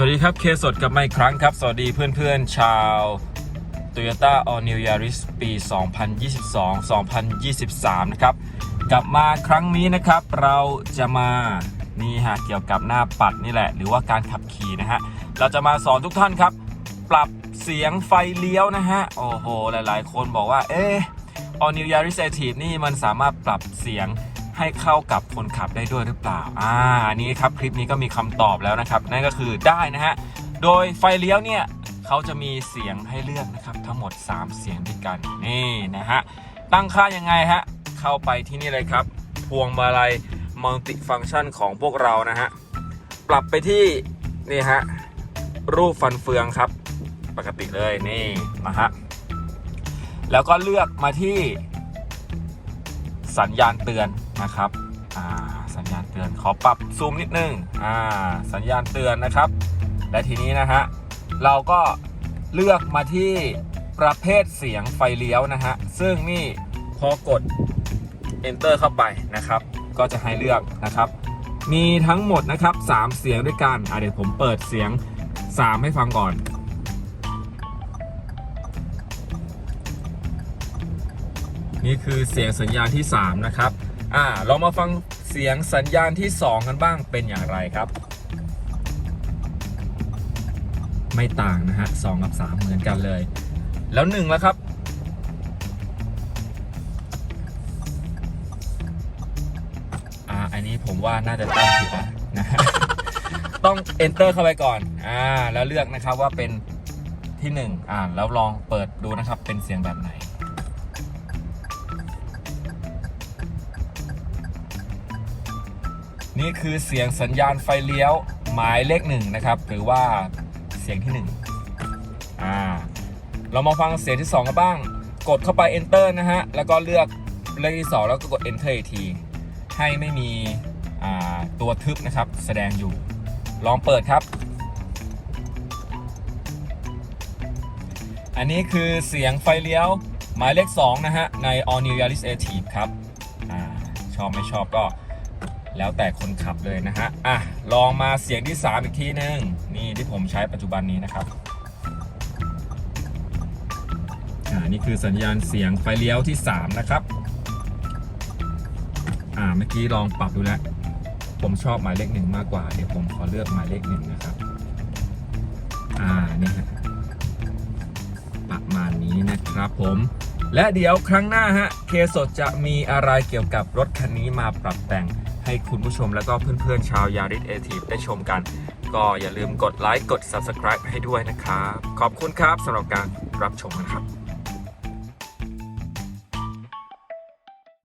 สวัสดีครับ เคสดกับมาอีกครั้งครับ สวัสดีเพื่อนๆ ชาว Toyota All New Yaris ปี 2022-2023 นะครับ กลับมาครั้งนี้นะครับ เราจะมานี่ฮะเกี่ยวกับหน้าปัดนี่แหละ หรือว่าการขับขี่นะฮะ เราจะมาสอนทุกท่านครับ ปรับเสียงไฟเลี้ยวนะฮะ โอ้โห หลายๆ คนบอกว่า เอ๊ะ All New Yaris Active นี่มันสามารถปรับเสียง ให้เข้ากับคนขับได้ด้วยหรือเปล่า อ่าอันนี้ครับคลิปนี้ก็มีคำตอบแล้วนะครับ นั่นก็คือได้นะฮะ โดยไฟเลี้ยวเนี่ยเขาจะมีเสียงให้เลือกนะครับ ทั้งหมด 3 เสียงด้วยกันนี่นะฮะ ตั้งค่ายังไงฮะ เข้าไปที่นี่เลยครับ พวงมาลัยมัลติฟังชันของพวกเรานะฮะ ปรับไปที่นี่ฮะรูปฟันเฟืองครับ ปกติเลยนี่นะฮะแล้วก็เลือกมาที่ สัญญาณเตือนนะครับอ่าสัญญาณเตือนขอปรับซูมนิดนึงอ่าสัญญาณเตือนนะครับ และทีนี้นะฮะเราก็เลือกมาที่ประเภทเสียงไฟเลี้ยวนะฮะซึ่งนี่พอกด enter เข้าไปนะครับ ก็จะให้เลือกนะครับ มีทั้งหมดนะครับ 3 เสียงด้วยกันอะเดี๋ยวผมเปิดเสียง 3 ให้ฟังก่อน นี่คือเสียงสัญญาณที่ 3 นะครับ อ่า เรามาฟังเสียงสัญญาณที่ 2 กันบ้างเป็นอย่างไรครับ ไม่ต่างนะฮะ2กับ 3 เหมือนกันเลย แล้ว1แล้วครับ อ่า อันนี้ผมว่าน่าจะตั้งผิดนะฮะต้อง enter เข้าไปก่อน อ่า แล้วเลือกนะครับว่าเป็นที่ 1 อ่า แล้วลองเปิดดูนะครับ เป็นเสียงแบบไหน นี่คือเสียงสัญญาณไฟเลี้ยวหมายเลขหนึ่งนะครับหรือว่าเสียงที่หนึ่งอ่าเรามาฟังเสียงที่สองกันบ้าง กดเข้าไป enter นะฮะ แล้วก็เลือกเลขที่สองแล้วก็กด enter อีกที ให้ไม่มีตัวทึบนะครับ แสดงอยู่ ลองเปิดครับ อันนี้คือเสียงไฟเลี้ยวหมายเลข 2 นะฮะ ใน All New Yaris a t i v ครับอชอบไม่ชอบก็ แล้วแต่คนขับเลยนะฮะ อะ ลองมาเสียงที่ 3 อีกทีนึง นี่ที่ผมใช้ปัจจุบันนี้นะครับ อ่า นี่คือสัญญาณเสียงไฟเลี้ยวที่ 3 นะครับ อ่า เมื่อกี้ลองปรับดูแล้ว ผมชอบหมายเลขหนึ่งมากกว่า เดี๋ยวผมขอเลือกหมายเลขหนึ่งนะครับ อ่า นี่ฮะ ประมาณนี้นะครับผมและเดี๋ยวครั้งหน้าฮะ เคสดจะมีอะไรเกี่ยวกับรถคันนี้มาปรับแต่ง ให้คุณผู้ชมแล้วก็เพื่อนๆชาวยาริสเอทีฟได้ชมกัน ก็อย่าลืมกดไลค์กด Subscribe ให้ด้วยนะครับ ขอบคุณครับสำหรับการรับชมนะครับ